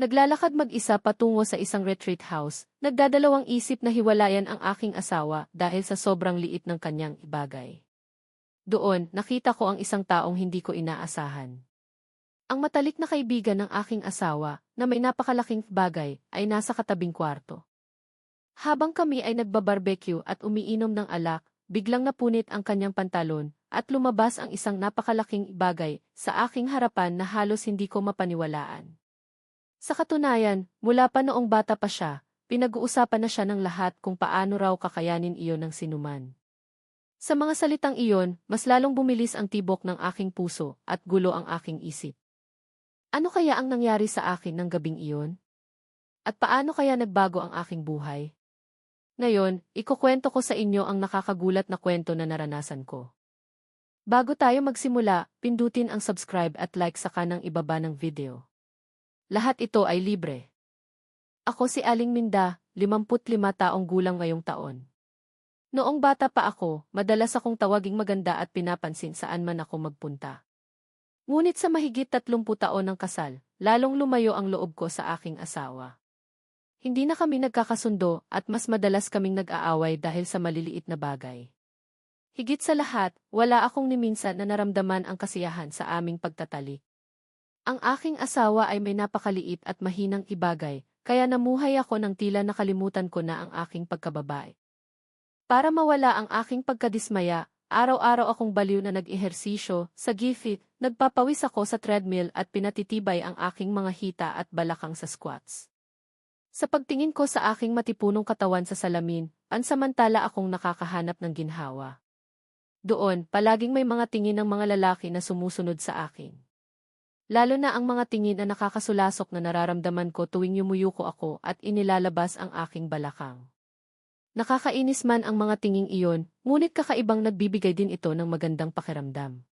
Naglalakad mag-isa patungo sa isang retreat house, nagdadalawang isip na hiwalayan ang aking asawa dahil sa sobrang liit ng kanyang ibagay. Doon, nakita ko ang isang taong hindi ko inaasahan. Ang matalik na kaibigan ng aking asawa, na may napakalaking bagay, ay nasa katabing kwarto. Habang kami ay nagbabarbecue at umiinom ng alak, biglang napunit ang kanyang pantalon, at lumabas ang isang napakalaking bagay sa aking harapan na halos hindi ko mapaniwalaan. Sa katunayan, mula pa noong bata pa siya, pinag-uusapan na siya ng lahat kung paano raw kakayanin iyon ng sinuman. Sa mga salitang iyon, mas lalong bumilis ang tibok ng aking puso at gulo ang aking isip. Ano kaya ang nangyari sa akin ng gabing iyon? At paano kaya nagbago ang aking buhay? Ngayon, ikukwento ko sa inyo ang nakakagulat na kwento na naranasan ko. Bago tayo magsimula, pindutin ang subscribe at like sa kanang ibaba ng video. Lahat ito ay libre. Ako si Aling Minda, 55 taong gulang ngayong taon. Noong bata pa ako, madalas akong tawaging maganda at pinapansin saan man ako magpunta. Ngunit sa mahigit 30 taon ng kasal, lalong lumayo ang loob ko sa aking asawa. Hindi na kami nagkakasundo at mas madalas kaming nag-aaway dahil sa maliliit na bagay. Higit sa lahat, wala akong niminsan na naramdaman ang kasiyahan sa aming pagtatalik. Ang aking asawa ay may napakaliit at mahinang ibagay, kaya namuhay ako ng tila nakalimutan ko na ang aking pagkababae. Para mawala ang aking pagkadismaya, araw-araw akong baliw na nag-ehersisyo, sa gifit, nagpapawis ako sa treadmill at pinatitibay ang aking mga hita at balakang sa squats. Sa pagtingin ko sa aking matipunong katawan sa salamin, pansamantala akong nakakahanap ng ginhawa. Doon, palaging may mga tingin ng mga lalaki na sumusunod sa akin. Lalo na ang mga tingin na nakakasulasok na nararamdaman ko tuwing yumuyuko ako at inilalabas ang aking balakang. Nakakainis man ang mga tinging iyon, ngunit kakaibang nagbibigay din ito ng magandang pakiramdam.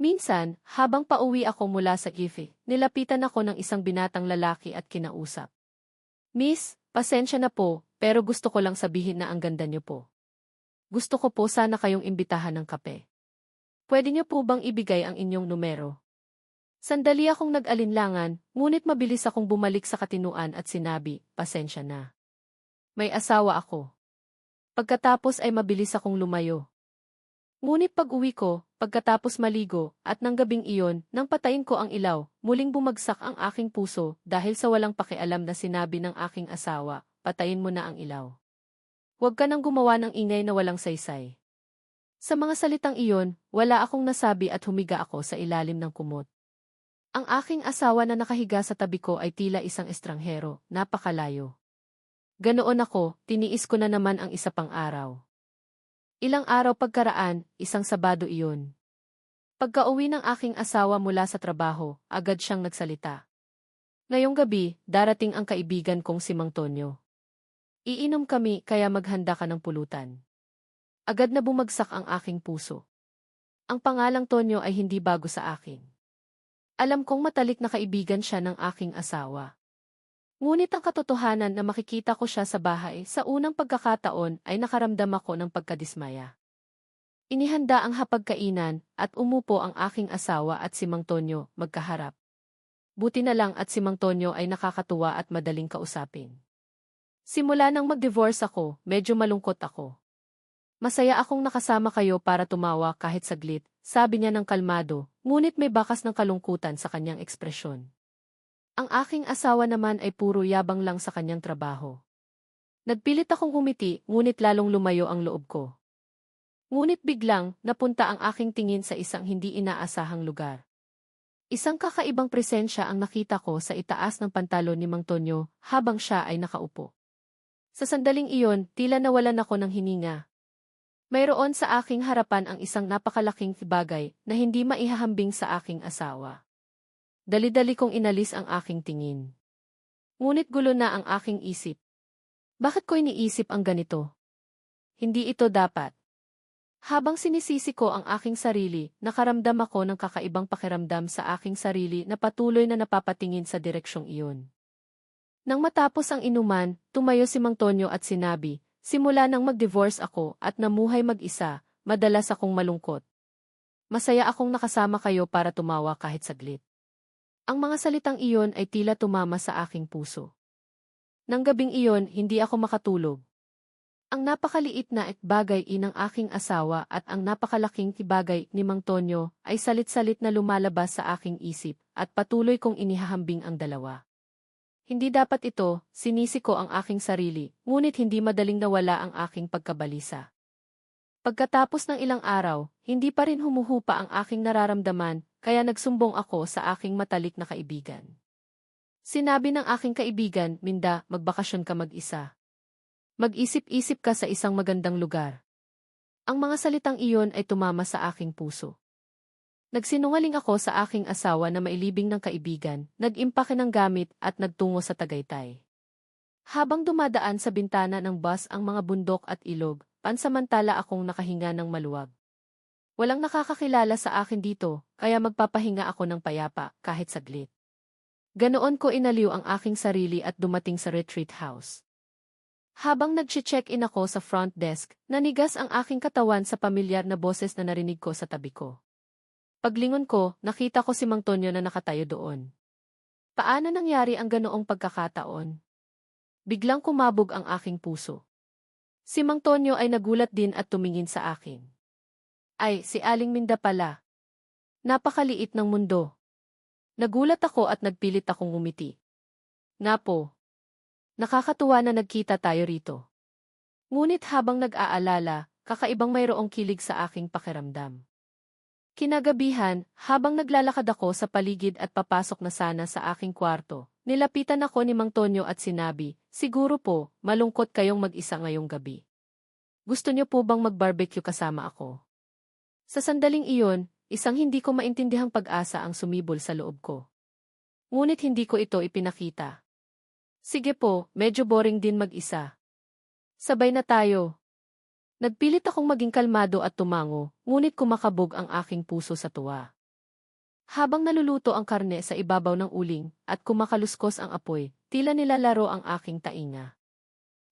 Minsan, habang pauwi ako mula sa Gife, nilapitan ako ng isang binatang lalaki at kinausap. Miss, pasensya na po, pero gusto ko lang sabihin na ang ganda niyo po. Gusto ko po sana kayong imbitahan ng kape. Pwede niyo po bang ibigay ang inyong numero? Sandali akong nag-alinlangan, ngunit mabilis akong bumalik sa katinuan at sinabi, pasensya na. May asawa ako. Pagkatapos ay mabilis akong lumayo. Ngunit pag-uwi ko, pagkatapos maligo, at ng gabing iyon, nang patayin ko ang ilaw, muling bumagsak ang aking puso dahil sa walang pakialam na sinabi ng aking asawa, patayin mo na ang ilaw. Huwag ka nang gumawa ng ingay na walang saysay. Sa mga salitang iyon, wala akong nasabi at humiga ako sa ilalim ng kumot. Ang aking asawa na nakahiga sa tabi ko ay tila isang estranghero, napakalayo. Ganoon ako, tiniis ko na naman ang isa pang araw. Ilang araw pagkaraan, isang sabado iyon. Pagka-uwi ng aking asawa mula sa trabaho, agad siyang nagsalita. Ngayong gabi, darating ang kaibigan kong si Mang Tonyo. Iinom kami kaya maghanda ka ng pulutan. Agad na bumagsak ang aking puso. Ang pangalang Tonyo ay hindi bago sa akin. Alam kong matalik na kaibigan siya ng aking asawa. Ngunit ang katotohanan na makikita ko siya sa bahay sa unang pagkakataon ay nakaramdam ako ng pagkadismaya. Inihanda ang hapagkainan at umupo ang aking asawa at si Mang Tonyo magkaharap. Buti na lang at si Mang Tonyo ay nakakatuwa at madaling kausapin. Simula nang mag-divorce ako, medyo malungkot ako. Masaya akong nakasama kayo para tumawa kahit saglit, sabi niya ng kalmado, ngunit may bakas ng kalungkutan sa kanyang ekspresyon. Ang aking asawa naman ay puro yabang lang sa kanyang trabaho. Nagpilit akong humiti, ngunit lalong lumayo ang loob ko. Ngunit biglang, napunta ang aking tingin sa isang hindi inaasahang lugar. Isang kakaibang presensya ang nakita ko sa itaas ng pantalon ni Mang Tonyo habang siya ay nakaupo. Sa sandaling iyon, tila nawalan ako ng hininga, mayroon sa aking harapan ang isang napakalaking bagay na hindi maihahambing sa aking asawa. Dali-dali kong inalis ang aking tingin. Ngunit gulo na ang aking isip. Bakit ko iniisip ang ganito? Hindi ito dapat. Habang sinisisi ko ang aking sarili, nakaramdam ako ng kakaibang pakiramdam sa aking sarili na patuloy na napapatingin sa direksyong iyon. Nang matapos ang inuman, tumayo si Mang Tonyo at sinabi, Simula nang mag-divorce ako at namuhay mag-isa, madalas akong malungkot. Masaya akong nakasama kayo para tumawa kahit saglit. Ang mga salitang iyon ay tila tumama sa aking puso. Nang gabing iyon, hindi ako makatulog. Ang napakaliit na bagay inang aking asawa at ang napakalaking bagay ni Mang Tonyo ay salit-salit na lumalabas sa aking isip at patuloy kong inihahambing ang dalawa. Hindi dapat ito, sinisi ko ang aking sarili, ngunit hindi madaling nawala ang aking pagkabalisa. Pagkatapos ng ilang araw, hindi pa rin humuhupa ang aking nararamdaman, kaya nagsumbong ako sa aking matalik na kaibigan. Sinabi ng aking kaibigan, Minda, magbakasyon ka mag-isa. Mag-isip-isip ka sa isang magandang lugar. Ang mga salitang iyon ay tumama sa aking puso. Nagsinungaling ako sa aking asawa na mailibing ng kaibigan, nag-impake ng gamit at nagtungo sa Tagaytay. Habang dumadaan sa bintana ng bus ang mga bundok at ilog, pansamantala akong nakahinga ng maluwag. Walang nakakakilala sa akin dito, kaya magpapahinga ako ng payapa kahit saglit. Ganoon ko inaliw ang aking sarili at dumating sa retreat house. Habang nag-check-in ako sa front desk, nanigas ang aking katawan sa pamilyar na boses na narinig ko sa tabi ko. Paglingon ko, nakita ko si Mang Tonyo na nakatayo doon. Paano nangyari ang ganoong pagkakataon? Biglang kumabog ang aking puso. Si Mang Tonyo ay nagulat din at tumingin sa akin. Ay, si Aling Minda pala. Napakaliit ng mundo. Nagulat ako at nagpilit akong umiti. Nga po. Nakakatuwa na nagkita tayo rito. Ngunit habang nag-aalala, kakaibang mayroong kilig sa aking pakiramdam. Kinagabihan, habang naglalakad ako sa paligid at papasok na sana sa aking kwarto, nilapitan ako ni Mang Tonyo at sinabi, Siguro po, malungkot kayong mag-isa ngayong gabi. Gusto niyo po bang mag-barbecue kasama ako? Sa sandaling iyon, isang hindi ko maintindihang pag-asa ang sumibol sa loob ko. Ngunit hindi ko ito ipinakita. Sige po, medyo boring din mag-isa. Sabay na tayo, Nagpilit akong maging kalmado at tumango, ngunit kumakabog ang aking puso sa tuwa. Habang naluluto ang karne sa ibabaw ng uling at kumakaluskos ang apoy, tila nilalaro ang aking tainga.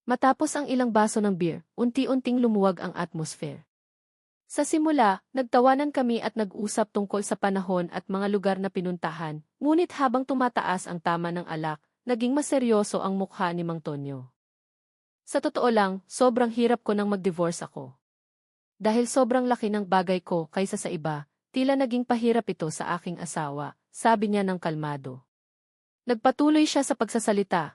Matapos ang ilang baso ng beer, unti-unting lumuwag ang atmosphere. Sa simula, nagtawanan kami at nag-usap tungkol sa panahon at mga lugar na pinuntahan, ngunit habang tumataas ang tama ng alak, naging maseryoso ang mukha ni Mang Tonyo. Sa totoo lang, sobrang hirap ko nang mag-divorce ako. Dahil sobrang laki ng bagay ko kaysa sa iba, tila naging pahirap ito sa aking asawa, sabi niya ng kalmado. Nagpatuloy siya sa pagsasalita.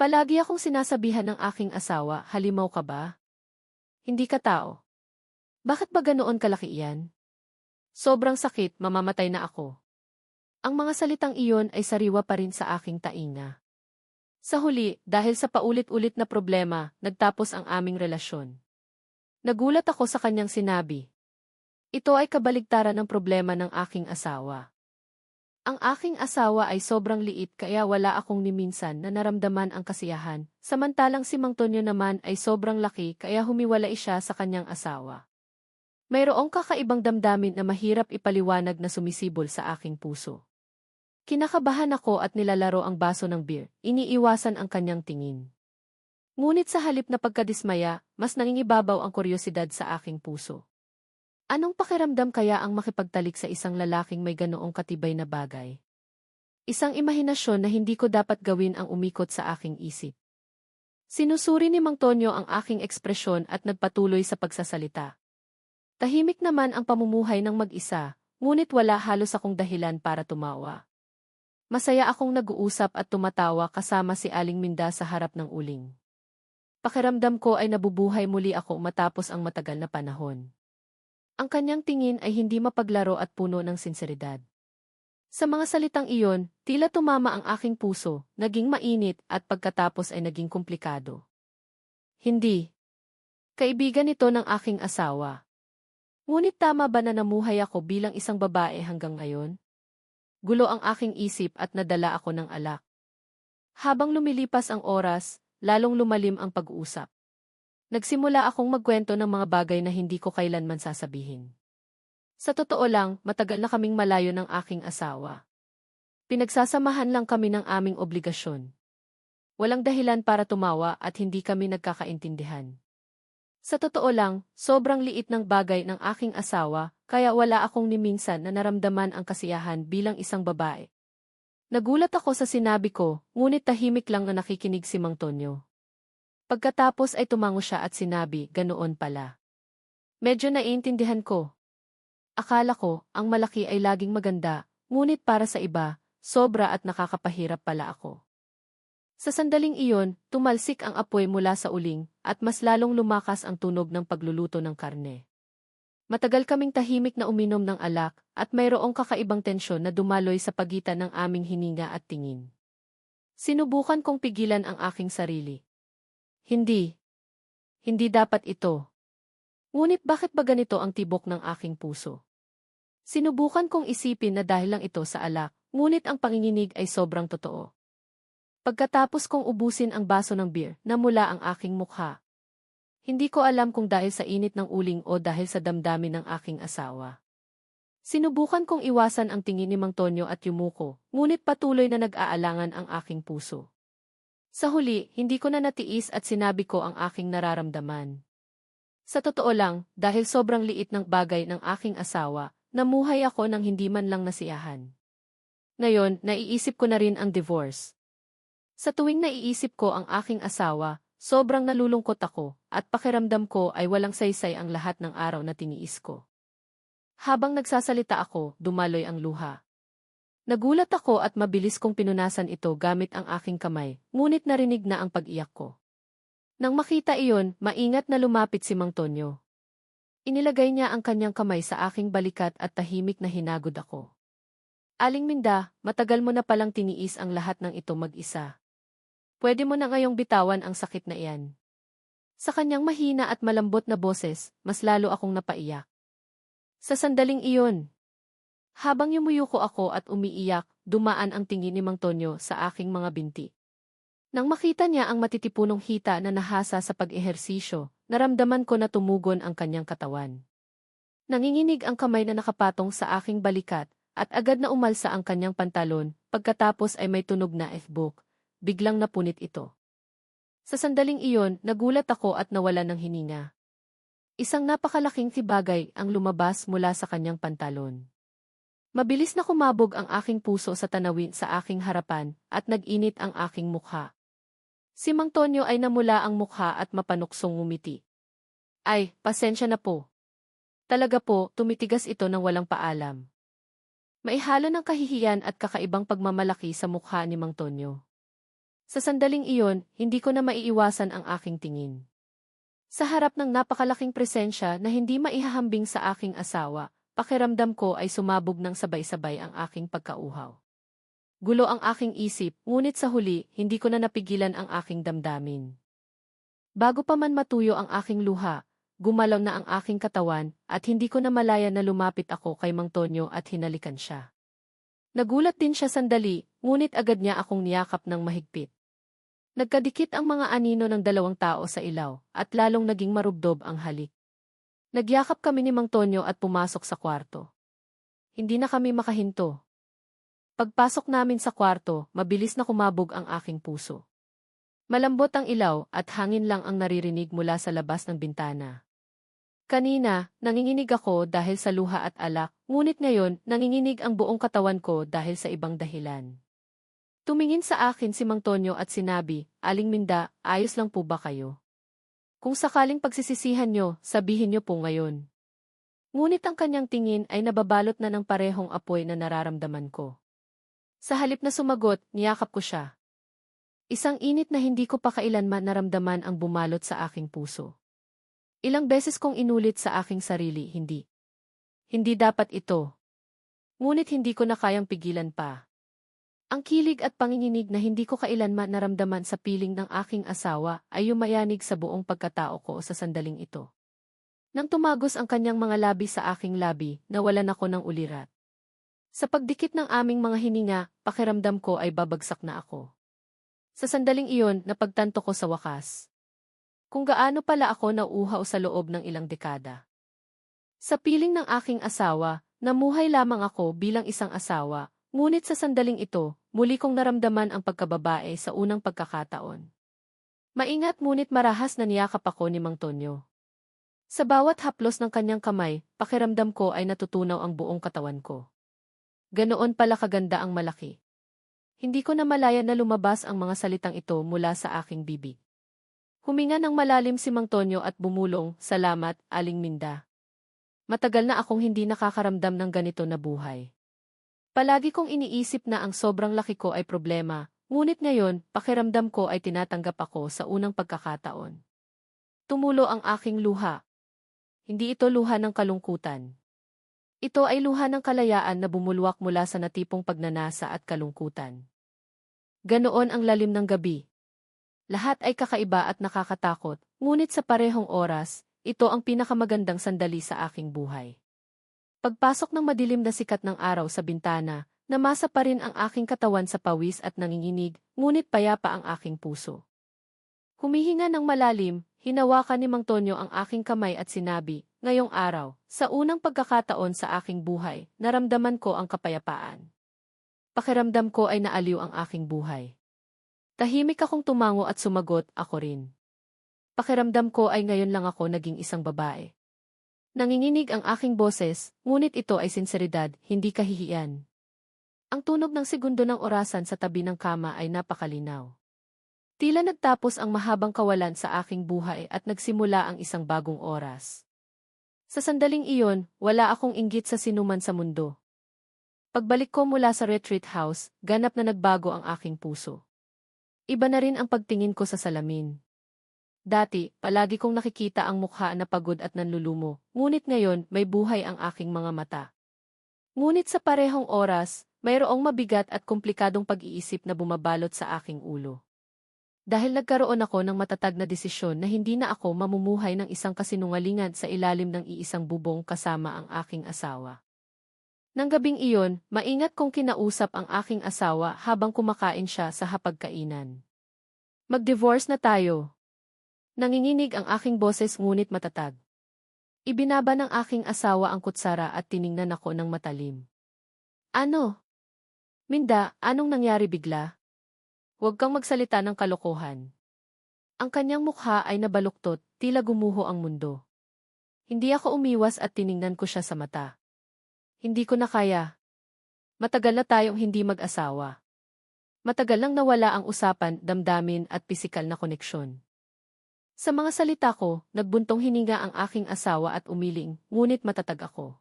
Palagi akong sinasabihan ng aking asawa, halimaw ka ba? Hindi ka tao. Bakit ba ganoon kalaki iyan? Sobrang sakit, mamamatay na ako. Ang mga salitang iyon ay sariwa pa rin sa aking tainga. Sa huli, dahil sa paulit-ulit na problema, nagtapos ang aming relasyon. Nagulat ako sa kanyang sinabi. Ito ay kabaligtaran ng problema ng aking asawa. Ang aking asawa ay sobrang liit kaya wala akong niminsan na naramdaman ang kasiyahan, samantalang si Mang Tonyo naman ay sobrang laki kaya humiwalay siya sa kanyang asawa. Mayroong kakaibang damdamin na mahirap ipaliwanag na sumisibol sa aking puso. Kinakabahan ako at nilalaro ang baso ng beer, iniiwasan ang kanyang tingin. Ngunit sa halip na pagkadismaya, mas nangingibabaw ang kuryosidad sa aking puso. Anong pakiramdam kaya ang makipagtalik sa isang lalaking may ganoong katibay na bagay? Isang imahinasyon na hindi ko dapat gawin ang umikot sa aking isip. Sinusuri ni Mang Tonyo ang aking ekspresyon at nagpatuloy sa pagsasalita. Tahimik naman ang pamumuhay ng mag-isa, ngunit wala halos akong dahilan para tumawa. Masaya akong nag-uusap at tumatawa kasama si Aling Minda sa harap ng uling. Pakiramdam ko ay nabubuhay muli ako matapos ang matagal na panahon. Ang kanyang tingin ay hindi mapaglaro at puno ng sinseridad. Sa mga salitang iyon, tila tumama ang aking puso, naging mainit at pagkatapos ay naging komplikado. Hindi. Kaibigan ito ng aking asawa. Ngunit tama ba na namuhay ako bilang isang babae hanggang ngayon? Gulo ang aking isip at nadala ako ng alak. Habang lumilipas ang oras, lalong lumalim ang pag-uusap. Nagsimula akong magkwento ng mga bagay na hindi ko kailanman sasabihin. Sa totoo lang, matagal na kaming malayo ng aking asawa. Pinagsasamahan lang kami ng aming obligasyon. Walang dahilan para tumawa at hindi kami nagkakaintindihan. Sa totoo lang, sobrang liit ng bagay ng aking asawa, kaya wala akong niminsan na naramdaman ang kasiyahan bilang isang babae. Nagulat ako sa sinabi ko, ngunit tahimik lang na nakikinig si Mang Tonyo. Pagkatapos ay tumango siya at sinabi, ganoon pala. Medyo naiintindihan ko. Akala ko, ang malaki ay laging maganda, ngunit para sa iba, sobra at nakakapahirap pala ako. Sa sandaling iyon, tumalsik ang apoy mula sa uling, at mas lalong lumakas ang tunog ng pagluluto ng karne. Matagal kaming tahimik na uminom ng alak, at mayroong kakaibang tensyon na dumaloy sa pagitan ng aming hininga at tingin. Sinubukan kong pigilan ang aking sarili. Hindi. Hindi dapat ito. Ngunit bakit ba ganito ang tibok ng aking puso? Sinubukan kong isipin na dahil lang ito sa alak, ngunit ang panginginig ay sobrang totoo. Pagkatapos kong ubusin ang baso ng beer, namula ang aking mukha. Hindi ko alam kung dahil sa init ng uling o dahil sa damdamin ng aking asawa. Sinubukan kong iwasan ang tingin ni Mang Tonyo at yumuko, ngunit patuloy na nag-aalangan ang aking puso. Sa huli, hindi ko na natiis at sinabi ko ang aking nararamdaman. Sa totoo lang, dahil sobrang liit ng bagay ng aking asawa, namuhay ako ng hindi man lang nasiyahan. Ngayon, naiisip ko na rin ang divorce. Sa tuwing naiisip ko ang aking asawa, Sobrang nalulungkot ako, at pakiramdam ko ay walang saysay ang lahat ng araw na tiniis ko. Habang nagsasalita ako, dumaloy ang luha. Nagulat ako at mabilis kong pinunasan ito gamit ang aking kamay, ngunit narinig na ang pag-iyak ko. Nang makita iyon, maingat na lumapit si Mang Tonyo. Inilagay niya ang kanyang kamay sa aking balikat at tahimik na hinagod ako. Aling Minda, matagal mo na palang tiniis ang lahat ng ito mag-isa. Pwede mo na ngayong bitawan ang sakit na iyan. Sa kanyang mahina at malambot na boses, mas lalo akong napaiyak. Sa sandaling iyon, habang yumuyuko ako at umiiyak, dumaan ang tingin ni Mang Tonyo sa aking mga binti. Nang makita niya ang matitipunong hita na nahasa sa pag-ehersisyo, naramdaman ko na tumugon ang kanyang katawan. Nanginginig ang kamay na nakapatong sa aking balikat, at agad na umalsa ang kanyang pantalon, pagkatapos ay may tunog na F-book, biglang napunit ito. Sa sandaling iyon, nagulat ako at nawala ng hininga. Isang napakalaking tibagay ang lumabas mula sa kanyang pantalon. Mabilis na kumabog ang aking puso sa tanawin sa aking harapan at nag-init ang aking mukha. Si Mang Tonyo ay namula ang mukha at mapanuksong ngumiti. Ay, pasensya na po. Talaga po, tumitigas ito ng walang paalam. Maihalo ng kahihiyan at kakaibang pagmamalaki sa mukha ni Mang Tonyo. Sa sandaling iyon, hindi ko na maiiwasan ang aking tingin. Sa harap ng napakalaking presensya na hindi maihahambing sa aking asawa, pakiramdam ko ay sumabog ng sabay-sabay ang aking pagkauhaw. Gulo ang aking isip, ngunit sa huli, hindi ko na napigilan ang aking damdamin. Bago pa man matuyo ang aking luha, gumalaw na ang aking katawan, at hindi ko na malaya na lumapit ako kay Mang Tonyo at hinalikan siya. Nagulat din siya sandali, ngunit agad niya akong niyakap ng mahigpit. Nagkadikit ang mga anino ng dalawang tao sa ilaw, at lalong naging marubdob ang halik. Nagyakap kami ni Mang Tonyo at pumasok sa kwarto. Hindi na kami makahinto. Pagpasok namin sa kwarto, mabilis na kumabog ang aking puso. Malambot ang ilaw at hangin lang ang naririnig mula sa labas ng bintana. Kanina, nanginginig ako dahil sa luha at alak, ngunit ngayon, nanginginig ang buong katawan ko dahil sa ibang dahilan. Tumingin sa akin si Mang Tonyo at sinabi, Aling Minda, ayos lang po ba kayo? Kung sakaling pagsisisihan nyo, sabihin nyo po ngayon. Ngunit ang kanyang tingin ay nababalot na ng parehong apoy na nararamdaman ko. Sa halip na sumagot, niyakap ko siya. Isang init na hindi ko pa kailanman naramdaman ang bumalot sa aking puso. Ilang beses kong inulit sa aking sarili, hindi. Hindi dapat ito. Ngunit hindi ko na kayang pigilan pa. Ang kilig at panginginig na hindi ko kailanman naramdaman sa piling ng aking asawa ay yumayanig sa buong pagkatao ko sa sandaling ito. Nang tumagos ang kanyang mga labi sa aking labi, nawalan ako ng ulirat. Sa pagdikit ng aming mga hininga, pakiramdam ko ay babagsak na ako. Sa sandaling iyon, napagtanto ko sa wakas. Kung gaano pala ako nauuhaw sa loob ng ilang dekada. Sa piling ng aking asawa, namuhay lamang ako bilang isang asawa, Ngunit sa sandaling ito, muli kong naramdaman ang pagkababae sa unang pagkakataon. Maingat ngunit marahas na niyakap ako ni Mang Tonyo. Sa bawat haplos ng kanyang kamay, pakiramdam ko ay natutunaw ang buong katawan ko. Ganoon pala kaganda ang malaki. Hindi ko na malaya na lumabas ang mga salitang ito mula sa aking bibig. Huminga ng malalim si Mang Tonyo at bumulong, salamat, Aling Minda. Matagal na akong hindi nakakaramdam ng ganito na buhay. Palagi kong iniisip na ang sobrang laki ko ay problema, ngunit ngayon, pakiramdam ko ay tinatanggap ako sa unang pagkakataon. Tumulo ang aking luha. Hindi ito luha ng kalungkutan. Ito ay luha ng kalayaan na bumulwak mula sa natipong pagnanasa at kalungkutan. Ganoon ang lalim ng gabi. Lahat ay kakaiba at nakakatakot, ngunit sa parehong oras, ito ang pinakamagandang sandali sa aking buhay. Pagpasok ng madilim na sikat ng araw sa bintana, namasa pa rin ang aking katawan sa pawis at nanginginig, ngunit payapa ang aking puso. Humihinga ng malalim, hinawakan ni Mang Tonyo ang aking kamay at sinabi, Ngayong araw, sa unang pagkakataon sa aking buhay, naramdaman ko ang kapayapaan. Pakiramdam ko ay naaliw ang aking buhay. Tahimik akong tumango at sumagot, ako rin. Pakiramdam ko ay ngayon lang ako naging isang babae. Nanginginig ang aking boses, ngunit ito ay sinseridad, hindi kahihiyan. Ang tunog ng segundo ng orasan sa tabi ng kama ay napakalinaw. Tila nagtapos ang mahabang kawalan sa aking buhay at nagsimula ang isang bagong oras. Sa sandaling iyon, wala akong inggit sa sinuman sa mundo. Pagbalik ko mula sa retreat house, ganap na nagbago ang aking puso. Iba na rin ang pagtingin ko sa salamin. Dati, palagi kong nakikita ang mukha na pagod at nanlulumo, ngunit ngayon may buhay ang aking mga mata. Ngunit sa parehong oras, mayroong mabigat at komplikadong pag-iisip na bumabalot sa aking ulo. Dahil nagkaroon ako ng matatag na desisyon na hindi na ako mamumuhay ng isang kasinungalingan sa ilalim ng iisang bubong kasama ang aking asawa. Nang gabing iyon, maingat kong kinausap ang aking asawa habang kumakain siya sa hapagkainan. Mag-divorce na tayo. Nanginginig ang aking boses ngunit matatag. Ibinaba ng aking asawa ang kutsara at tiningnan ako ng matalim. Ano? Minda, anong nangyari bigla? Huwag kang magsalita ng kalokohan. Ang kanyang mukha ay nabaluktot, tila gumuho ang mundo. Hindi ako umiwas at tiningnan ko siya sa mata. Hindi ko na kaya. Matagal na tayong hindi mag-asawa. Matagal lang nawala ang usapan, damdamin at pisikal na koneksyon. Sa mga salita ko, nagbuntong hininga ang aking asawa at umiling, ngunit matatag ako.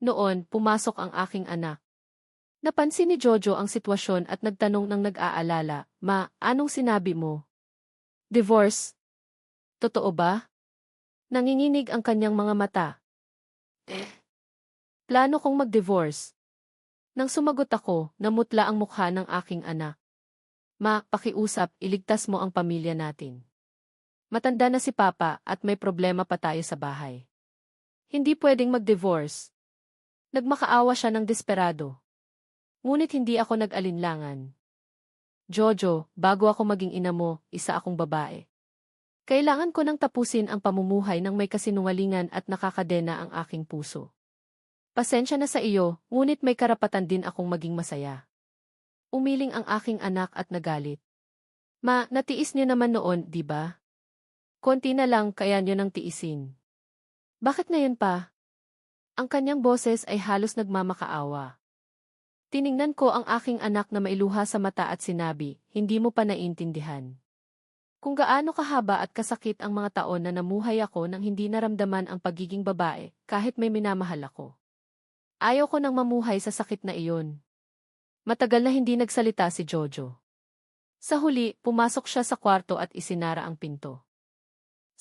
Noon, pumasok ang aking anak. Napansin ni Jojo ang sitwasyon at nagtanong ng nag-aalala, Ma, anong sinabi mo? Divorce? Totoo ba? Nanginginig ang kanyang mga mata. Eh. Plano kong mag-divorce. Nang sumagot ako, namutla ang mukha ng aking anak. Ma, pakiusap, iligtas mo ang pamilya natin. Matanda na si Papa at may problema pa tayo sa bahay. Hindi pwedeng mag-divorce. Nagmakaawa siya ng desperado. Ngunit hindi ako nag-alinlangan. Jojo, bago ako maging ina mo, isa akong babae. Kailangan ko nang tapusin ang pamumuhay ng may kasinungalingan at nakakadena ang aking puso. Pasensya na sa iyo, ngunit may karapatan din akong maging masaya. Umiling ang aking anak at nagalit. Ma, natiis niyo naman noon, di ba? Konti na lang kaya niyo nang tiisin. Bakit ngayon pa? Ang kanyang boses ay halos nagmamakaawa. Tiningnan ko ang aking anak na mailuha sa mata at sinabi, hindi mo pa naiintindihan. Kung gaano kahaba at kasakit ang mga taon na namuhay ako nang hindi naramdaman ang pagiging babae, kahit may minamahal ako. Ayaw ko nang mamuhay sa sakit na iyon. Matagal na hindi nagsalita si Jojo. Sa huli, pumasok siya sa kwarto at isinara ang pinto.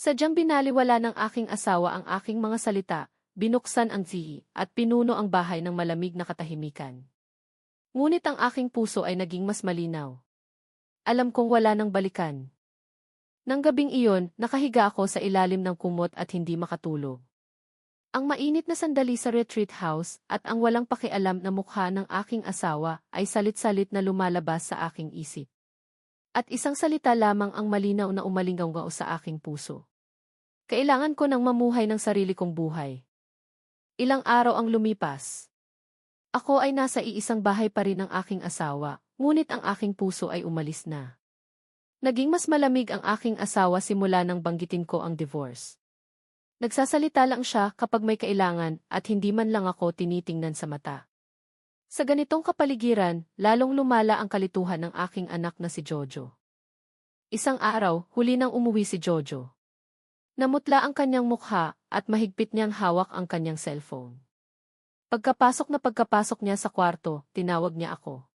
Sadyang binaliwala ng aking asawa ang aking mga salita, binuksan ang zihi, at pinuno ang bahay ng malamig na katahimikan. Ngunit ang aking puso ay naging mas malinaw. Alam kong wala nang balikan. Nang gabing iyon, nakahiga ako sa ilalim ng kumot at hindi makatulog. Ang mainit na sandali sa retreat house at ang walang pakialam na mukha ng aking asawa ay salit-salit na lumalabas sa aking isip. At isang salita lamang ang malinaw na umalingaw sa aking puso. Kailangan ko nang mamuhay ng sarili kong buhay. Ilang araw ang lumipas. Ako ay nasa iisang bahay pa rin ng aking asawa, ngunit ang aking puso ay umalis na. Naging mas malamig ang aking asawa simula nang banggitin ko ang divorce. Nagsasalita lang siya kapag may kailangan at hindi man lang ako tinitingnan sa mata. Sa ganitong kapaligiran, lalong lumala ang kalituhan ng aking anak na si Jojo. Isang araw, huli nang umuwi si Jojo. Namutla ang kanyang mukha at mahigpit niyang hawak ang kanyang cellphone. Pagkapasok na pagkapasok niya sa kwarto, tinawag niya ako.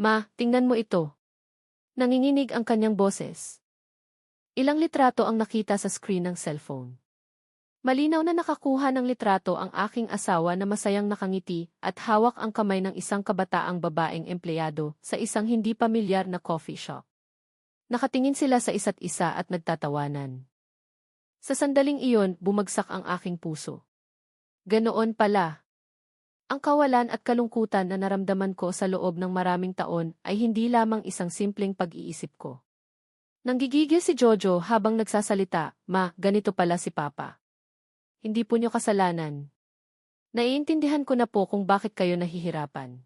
Ma, tingnan mo ito. Nanginginig ang kanyang boses. Ilang litrato ang nakita sa screen ng cellphone. Malinaw na nakakuha ng litrato ang aking asawa na masayang nakangiti at hawak ang kamay ng isang kabataang babaeng empleyado sa isang hindi pamilyar na coffee shop. Nakatingin sila sa isa't isa at nagtatawanan. Sa sandaling iyon, bumagsak ang aking puso. Ganoon pala. Ang kawalan at kalungkutan na naramdaman ko sa loob ng maraming taon ay hindi lamang isang simpleng pag-iisip ko. Nanggigigil si Jojo habang nagsasalita, Ma, ganito pala si Papa. Hindi po niyo kasalanan. Naiintindihan ko na po kung bakit kayo nahihirapan.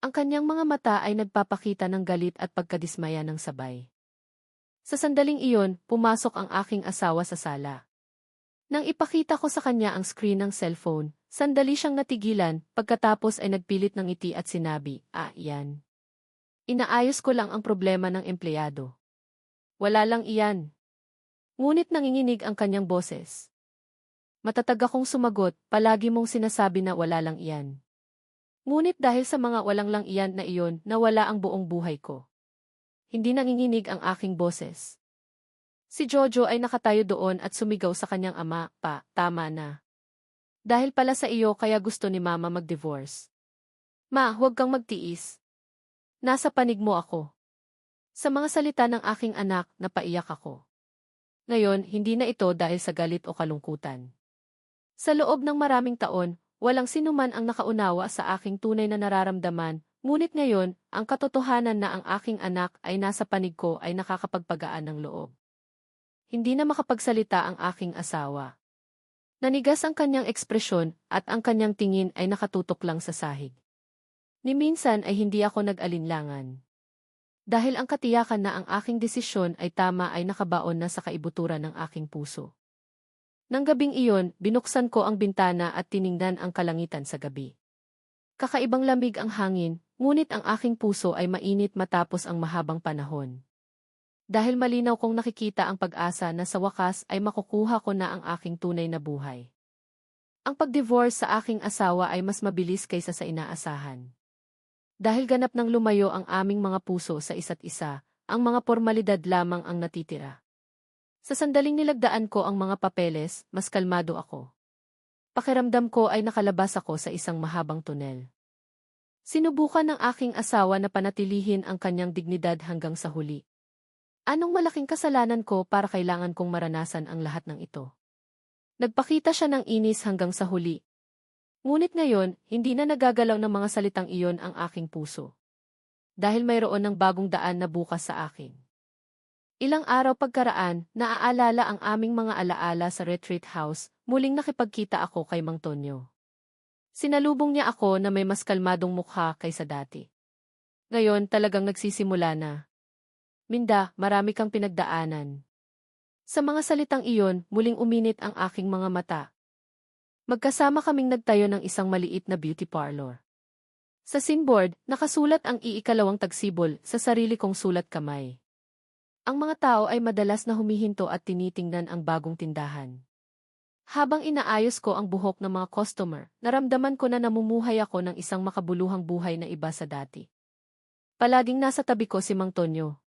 Ang kanyang mga mata ay nagpapakita ng galit at pagkadismaya ng sabay. Sa sandaling iyon, pumasok ang aking asawa sa sala. Nang ipakita ko sa kanya ang screen ng cellphone, sandali siyang natigilan, pagkatapos ay nagpilit ng ngiti at sinabi, Ah, yan. Inaayos ko lang ang problema ng empleyado. Wala lang iyan. Ngunit nanginginig ang kanyang boses. Matatag akong sumagot, palagi mong sinasabi na wala lang iyan. Ngunit dahil sa mga walang lang iyan na iyon, nawala ang buong buhay ko. Hindi nanginginig ang aking boses. Si Jojo ay nakatayo doon at sumigaw sa kanyang ama, pa, tama na. Dahil pala sa iyo kaya gusto ni mama mag-divorce. Ma, huwag kang magtiis. Nasa panig mo ako. Sa mga salita ng aking anak, napaiyak ako. Ngayon, hindi na ito dahil sa galit o kalungkutan. Sa loob ng maraming taon, walang sinuman ang nakaunawa sa aking tunay na nararamdaman, ngunit ngayon, ang katotohanan na ang aking anak ay nasa panig ko ay nakakapagpagaan ng loob. Hindi na makapagsalita ang aking asawa. Nanigas ang kanyang ekspresyon at ang kanyang tingin ay nakatutok lang sa sahig. Ni minsan ay hindi ako nag-alinlangan. Dahil ang katiyakan na ang aking desisyon ay tama ay nakabaon na sa kaibuturan ng aking puso. Nang gabing iyon, binuksan ko ang bintana at tiningnan ang kalangitan sa gabi. Kakaibang lamig ang hangin, ngunit ang aking puso ay mainit matapos ang mahabang panahon. Dahil malinaw kong nakikita ang pag-asa na sa wakas ay makukuha ko na ang aking tunay na buhay. Ang pag-divorce sa aking asawa ay mas mabilis kaysa sa inaasahan. Dahil ganap ng lumayo ang aming mga puso sa isa't isa, ang mga formalidad lamang ang natitira. Sa sandaling nilagdaan ko ang mga papeles, mas kalmado ako. Pakiramdam ko ay nakalabas ako sa isang mahabang tunel. Sinubukan ng aking asawa na panatilihin ang kanyang dignidad hanggang sa huli. Anong malaking kasalanan ko para kailangan kong maranasan ang lahat ng ito? Nagpakita siya ng inis hanggang sa huli. Ngunit ngayon, hindi na nagagalaw ng mga salitang iyon ang aking puso. Dahil mayroon ng bagong daan na bukas sa akin. Ilang araw pagkaraan, naaalala ang aming mga alaala sa retreat house, muling nakipagkita ako kay Mang Tonyo. Sinalubong niya ako na may mas kalmadong mukha kaysa dati. Ngayon talagang nagsisimula na. Minda, marami kang pinagdaanan. Sa mga salitang iyon, muling uminit ang aking mga mata. Magkasama kaming nagtayo ng isang maliit na beauty parlor. Sa sinboard, nakasulat ang iikalawang tagsibol sa sarili kong sulat kamay. Ang mga tao ay madalas na humihinto at tinitingnan ang bagong tindahan. Habang inaayos ko ang buhok ng mga customer, naramdaman ko na namumuhay ako ng isang makabuluhang buhay na iba sa dati. Palaging nasa tabi ko si Mang Tonyo.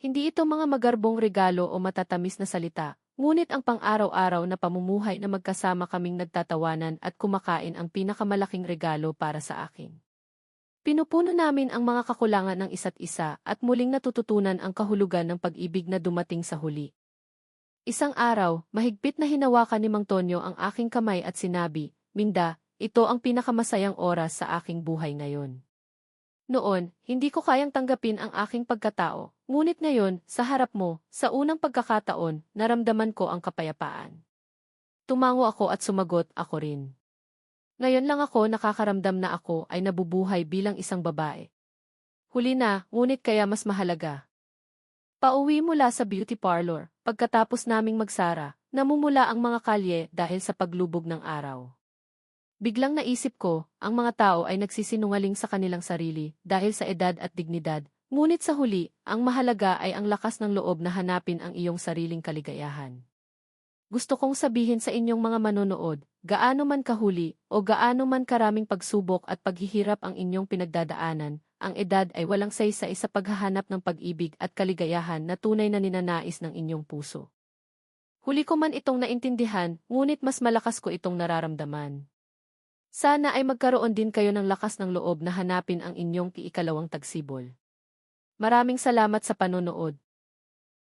Hindi ito mga magarbong regalo o matatamis na salita, ngunit ang pang-araw-araw na pamumuhay na magkasama kaming nagtatawanan at kumakain ang pinakamalaking regalo para sa akin. Pinupuno namin ang mga kakulangan ng isa't isa at muling natututunan ang kahulugan ng pag-ibig na dumating sa huli. Isang araw, mahigpit na hinawakan ni Mang Tonyo ang aking kamay at sinabi, Minda, ito ang pinakamasayang oras sa aking buhay ngayon. Noon, hindi ko kayang tanggapin ang aking pagkatao, ngunit ngayon, sa harap mo, sa unang pagkakataon, naramdaman ko ang kapayapaan. Tumango ako at sumagot ako rin. Ngayon lang ako nakakaramdam na ako ay nabubuhay bilang isang babae. Huli na, ngunit kaya mas mahalaga. Pauwi mula sa beauty parlor, pagkatapos naming magsara, namumula ang mga kalye dahil sa paglubog ng araw. Biglang naisip ko, ang mga tao ay nagsisinungaling sa kanilang sarili dahil sa edad at dignidad, ngunit sa huli, ang mahalaga ay ang lakas ng loob na hanapin ang iyong sariling kaligayahan. Gusto kong sabihin sa inyong mga manonood, gaano man kahuli o gaano man karaming pagsubok at paghihirap ang inyong pinagdadaanan, ang edad ay walang saysay sa paghahanap ng pag-ibig at kaligayahan na tunay na ninanais ng inyong puso. Huli ko man itong naintindihan, ngunit mas malakas ko itong nararamdaman. Sana ay magkaroon din kayo ng lakas ng loob na hanapin ang inyong kiikalawang tagsibol. Maraming salamat sa panonood.